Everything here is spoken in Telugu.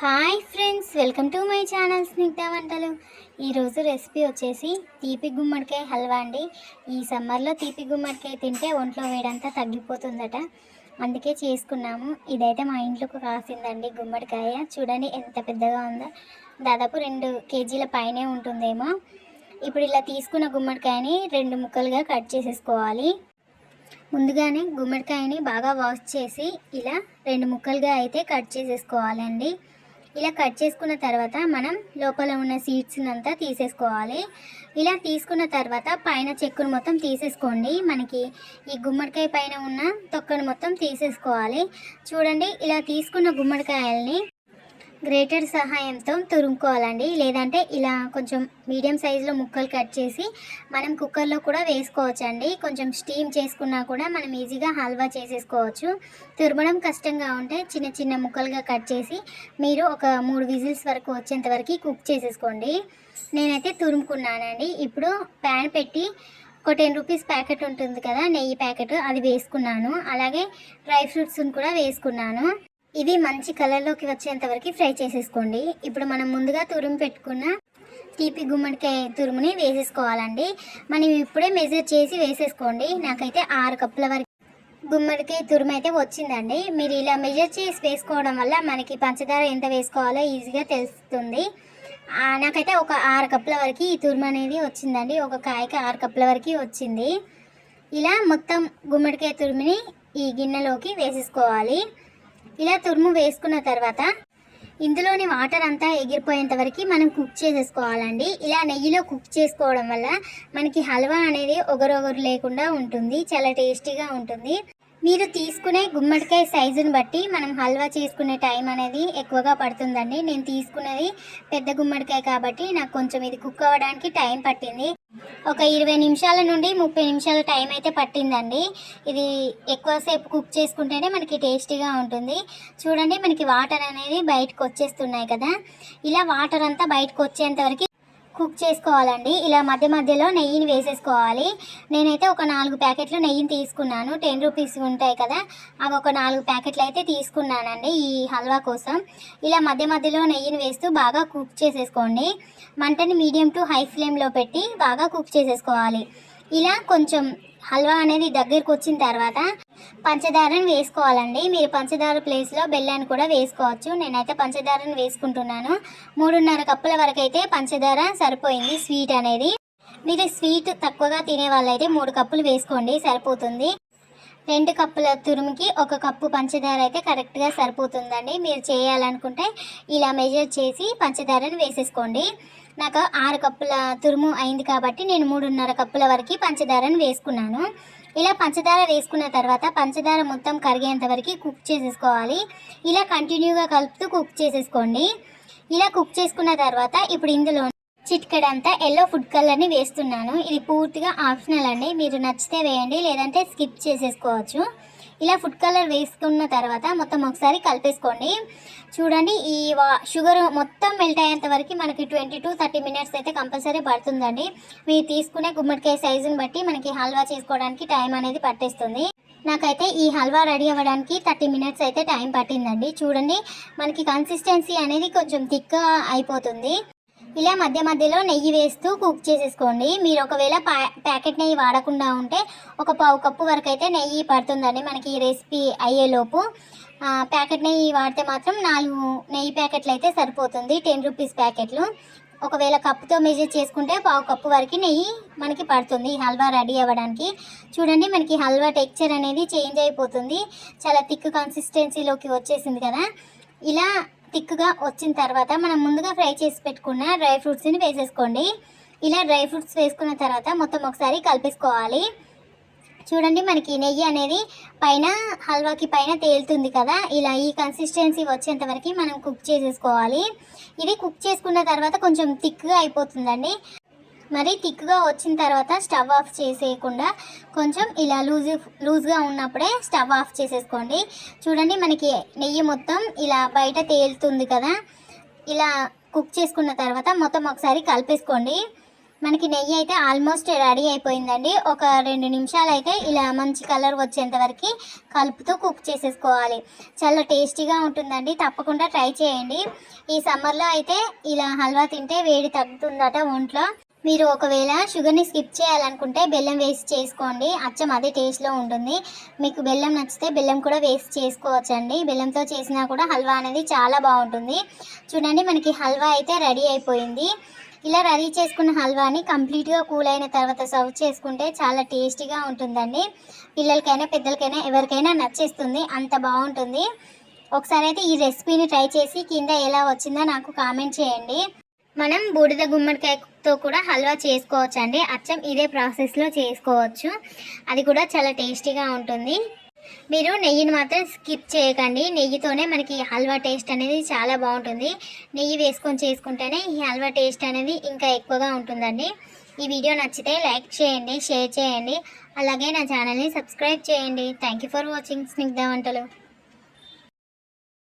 Hi friends welcome to my channel Snigdha వంటలు. ఈరోజు రెసిపీ వచ్చేసి తీపి గుమ్మడికాయ హల్వా అండి. ఈ సమ్మర్లో తీపి గుమ్మడికాయ తింటే ఒంట్లో వేడంతా తగ్గిపోతుందట. అందుకే చేసుకున్నాము. ఇదైతే మా ఇంట్లోకి కాసిందండి గుమ్మడికాయ. చూడండి ఎంత పెద్దగా ఉందో. దాదాపు రెండు కేజీల పైనే ఉంటుందేమో. ఇప్పుడు ఇలా తీసుకున్న గుమ్మడికాయని రెండు ముక్కలుగా కట్ చేసేసుకోవాలి. ముందుగానే గుమ్మడికాయని బాగా వాష్ చేసి ఇలా రెండు ముక్కలుగా అయితే కట్ చేసేసుకోవాలండి. ఇలా కట్ చేసుకున్న తర్వాత మనం లోపల ఉన్న సీడ్స్ అంతా తీసేసుకోవాలి. ఇలా తీసుకున్న తర్వాత పైన చెక్కును మొత్తం తీసేసుకోండి. మనకి ఈ గుమ్మడికాయ పైన ఉన్న తొక్కను మొత్తం తీసేసుకోవాలి. చూడండి ఇలా తీసుకున్న గుమ్మడికాయల్ని గ్రేటర్ సహాయంతో తురుముకోవాలండి. లేదంటే ఇలా కొంచెం మీడియం సైజులో ముక్కలు కట్ చేసి మనం కుక్కర్లో కూడా వేసుకోవచ్చండి. కొంచెం స్టీమ్ చేసుకున్నా కూడా మనం ఈజీగా హల్వా చేసేసుకోవచ్చు. తురమడం కష్టంగా ఉంటే చిన్న చిన్న ముక్కలుగా కట్ చేసి మీరు ఒక మూడు విజిల్స్ వరకు వచ్చేంత వరకు కుక్ చేసేసుకోండి. నేనైతే తురుముకున్నానండి. ఇప్పుడు ప్యాన్ పెట్టి ఒక టెన్ రూపీస్ ప్యాకెట్ ఉంటుంది కదా నెయ్యి ప్యాకెట్ అది వేసుకున్నాను. అలాగే డ్రై ఫ్రూట్స్ని కూడా వేసుకున్నాను. ఇవి మంచి కలర్లోకి వచ్చేంత వరకు ఫ్రై చేసేసుకోండి. ఇప్పుడు మనం ముందుగా తురుము పెట్టుకున్న తీపి గుమ్మడికాయ తురుముని వేసేసుకోవాలండి. మనం ఇప్పుడే మెజర్ చేసి వేసేసుకోండి. నాకైతే ఆరు కప్పుల వరకు గుమ్మడికాయ తురుము అయితే వచ్చిందండి. మీరు ఇలా మెజర్ చేసి వేసుకోవడం వల్ల మనకి పంచదార ఎంత వేసుకోవాలో ఈజీగా తెలుస్తుంది. నాకైతే ఒక ఆరు కప్పుల వరకు ఈ తురుము అనేది వచ్చిందండి. ఒక కాయకి ఆరు కప్పుల వరకు వచ్చింది. ఇలా మొత్తం గుమ్మడికాయ తురుముని ఈ గిన్నెలోకి వేసేసుకోవాలి. ఇలా తురుము వేసుకున్న తర్వాత ఇందులోని వాటర్ అంతా ఎగిరిపోయేంత వరకు మనం కుక్ చేసేసుకోవాలండి. ఇలా నెయ్యిలో కుక్ చేసుకోవడం వల్ల మనకి హల్వా అనేది ఒగరొగరు లేకుండా ఉంటుంది చాలా టేస్టీగా ఉంటుంది. మీరు తీసుకునే గుమ్మడికాయ సైజుని బట్టి మనం హల్వా చేసుకునే టైం అనేది ఎక్కువగా పడుతుందండి. నేను తీసుకునేది పెద్ద గుమ్మడికాయ కాబట్టి నాకు కొంచెం ఇది కుక్ అవ్వడానికి టైం పట్టింది. ఒక ఇరవై నిమిషాల నుండి ముప్పై నిమిషాల టైం అయితే పట్టిందండి. ఇది ఎక్కువసేపు కుక్ చేసుకుంటేనే మనకి టేస్టీగా ఉంటుంది. చూడండి మనకి వాటర్ అనేది బయటకు వచ్చేస్తున్నాయి కదా. ఇలా వాటర్ అంతా బయటకు వచ్చేంత వరకు కుక్ చేసుకోవాలండి. ఇలా మధ్య మధ్యలో నెయ్యిని వేసేసుకోవాలి. నేనైతే ఒక నాలుగు ప్యాకెట్లు నెయ్యిని తీసుకున్నాను. టెన్ రూపీస్ ఉంటాయి కదా. అవి ఒక నాలుగు ప్యాకెట్లు అయితే తీసుకున్నానండి ఈ హల్వా కోసం. ఇలా మధ్య మధ్యలో నెయ్యిని వేస్తూ బాగా కుక్ చేసేసుకోండి. మంటని మీడియం టు హై ఫ్లేమ్లో పెట్టి బాగా కుక్ చేసేసుకోవాలి. ఇలా కొంచెం హల్వా అనేది దగ్గరకు వచ్చిన తర్వాత పంచదారను వేసుకోవాలండి. మీరు పంచదార ప్లేస్లో బెల్లాన్ని కూడా వేసుకోవచ్చు. నేనైతే పంచదారను వేసుకుంటున్నాను. మూడున్నర కప్పుల వరకు అయితే పంచదార సరిపోయింది స్వీట్ అనేది. మీరు స్వీట్ తక్కువగా తినే వాళ్ళైతే మూడు కప్పులు వేసుకోండి సరిపోతుంది. రెండు కప్పుల తురుముకి ఒక కప్పు పంచదార అయితే కరెక్ట్గా సరిపోతుందండి. మీరు చేయాలనుకుంటే ఇలా మెజర్ చేసి పంచదారను వేసేసుకోండి. నాకు ఆరు కప్పుల తురుము అయింది కాబట్టి నేను మూడున్నర కప్పుల వరకు పంచదారను వేసుకున్నాను. ఇలా పంచదార వేసుకున్న తర్వాత పంచదార మొత్తం కరిగేంత వరకు కుక్ చేసేసుకోవాలి. ఇలా కంటిన్యూగా కలుపుతూ కుక్ చేసేసుకోండి. ఇలా కుక్ చేసుకున్న తర్వాత ఇప్పుడు ఇందులో చిట్కడంతా ఎల్లో ఫుడ్ కలర్ని వేస్తున్నాను. ఇది పూర్తిగా ఆప్షనల్ అండి. మీరు నచ్చితే వేయండి లేదంటే స్కిప్ చేసేసుకోవచ్చు. ఇలా ఫుడ్ కలర్ వేసుకున్న తర్వాత మొత్తం ఒకసారి కలిపేసుకోండి. చూడండి ఈ వా షుగర్ మొత్తం మెల్ట్ అయ్యేంత వరకు మనకి ట్వంటీ టు థర్టీ మినిట్స్ అయితే కంపల్సరీ పడుతుందండి. మీరు తీసుకునే గుమ్మడికాయ సైజుని బట్టి మనకి హల్వా చేసుకోవడానికి టైం అనేది పట్టేస్తుంది. నాకైతే ఈ హల్వా రెడీ అవ్వడానికి థర్టీ మినిట్స్ అయితే టైం పట్టిందండి. చూడండి మనకి కన్సిస్టెన్సీ అనేది కొంచెం థిక్గా అయిపోతుంది. ఇలా మధ్య మధ్యలో నెయ్యి వేస్తూ కుక్ చేసేసుకోండి. మీరు ఒకవేళ ప్యా ప్యాకెట్ నెయ్యి వాడకుండా ఉంటే ఒక పావు కప్పు వరకు అయితే నెయ్యి పడుతుందండి మనకి ఈ రెసిపీ అయ్యేలోపు. ప్యాకెట్ నెయ్యి వాడితే మాత్రం నాలుగు నెయ్యి ప్యాకెట్లు అయితే సరిపోతుంది టెన్ రూపీస్ ప్యాకెట్లు. ఒకవేళ కప్పుతో మెజర్ చేసుకుంటే పావు కప్పు వరకు నెయ్యి మనకి పడుతుంది హల్వా రెడీ అవ్వడానికి. చూడండి మనకి హల్వా టెక్చర్ అనేది చేంజ్ అయిపోతుంది. చాలా థిక్ కన్సిస్టెన్సీలోకి వచ్చేసింది కదా. ఇలా థిక్గా వచ్చిన తర్వాత మనం ముందుగా ఫ్రై చేసి పెట్టుకున్న డ్రై ఫ్రూట్స్ని వేసేసుకోండి. ఇలా డ్రై ఫ్రూట్స్ వేసుకున్న తర్వాత మొత్తం ఒకసారి కలిపేసుకోవాలి. చూడండి మనకి నెయ్యి అనేది పైన హల్వాకి పైన తేలుతుంది కదా. ఇలా ఈ కన్సిస్టెన్సీ వచ్చేంత వరకు మనం కుక్ చేసేసుకోవాలి. ఇది కుక్ చేసుకున్న తర్వాత కొంచెం థిక్గా అయిపోతుందండి. మరి థిక్గా వచ్చిన తర్వాత స్టవ్ ఆఫ్ చేసేయకుండా కొంచెం ఇలా లూజ్ లూజ్గా ఉన్నప్పుడే స్టవ్ ఆఫ్ చేసేసుకోండి. చూడండి మనకి నెయ్యి మొత్తం ఇలా బయట తేలుతుంది కదా. ఇలా కుక్ చేసుకున్న తర్వాత మొత్తం ఒకసారి కలిపేసుకోండి. మనకి నెయ్యి అయితే ఆల్మోస్ట్ రెడీ అయిపోయిందండి. ఒక రెండు నిమిషాలు అయితే ఇలా మంచి కలర్ వచ్చేంత వరకు కలుపుతూ కుక్ చేసేసుకోవాలి. చాలా టేస్టీగా ఉంటుందండి. తప్పకుండా ట్రై చేయండి. ఈ సమ్మర్లో అయితే ఇలా హల్వా తింటే వేడి తగ్గుతుందట ఒంట్లో. మీరు ఒకవేళ షుగర్ని స్కిప్ చేయాలనుకుంటే బెల్లం వేసి చేసుకోండి. అచ్చం అదే టేస్ట్లో ఉంటుంది. మీకు బెల్లం నచ్చితే బెల్లం కూడా వేసి చేసుకోవచ్చండి. బెల్లంతో చేసినా కూడా హల్వా అనేది చాలా బాగుంటుంది. చూడండి మనకి హల్వా అయితే రెడీ అయిపోయింది. ఇలా రెడీ చేసుకున్న హల్వాని కంప్లీట్గా కూల్ అయిన తర్వాత సర్వ్ చేసుకుంటే చాలా టేస్టీగా ఉంటుందండి. పిల్లలకైనా పెద్దలకైనా ఎవరికైనా నచ్చేస్తుంది. అంత బాగుంటుంది. ఒకసారి అయితే ఈ రెసిపీని ట్రై చేసి కింద ఎలా వచ్చిందో నాకు కామెంట్ చేయండి. మనం బూడిద గుమ్మడికాయ తో కూడా హల్వా చేసుకోవచ్చు అండి అచ్చం ఇదే ప్రాసెస్లో చేసుకోవచ్చు. అది కూడా చాలా టేస్టీగా ఉంటుంది. మీరు నెయ్యిని మాత్రం స్కిప్ చేయకండి. నెయ్యితోనే మనకి హల్వా టేస్ట్ అనేది చాలా బాగుంటుంది. నెయ్యి వేసుకొని చేసుకుంటేనే ఈ హల్వా టేస్ట్ అనేది ఇంకా ఎక్కువగా ఉంటుందండి. ఈ వీడియో నచ్చితే లైక్ చేయండి షేర్ చేయండి. అలాగే నా ఛానల్ని సబ్స్క్రైబ్ చేయండి. Thank you for watching Snigdha వంటలు.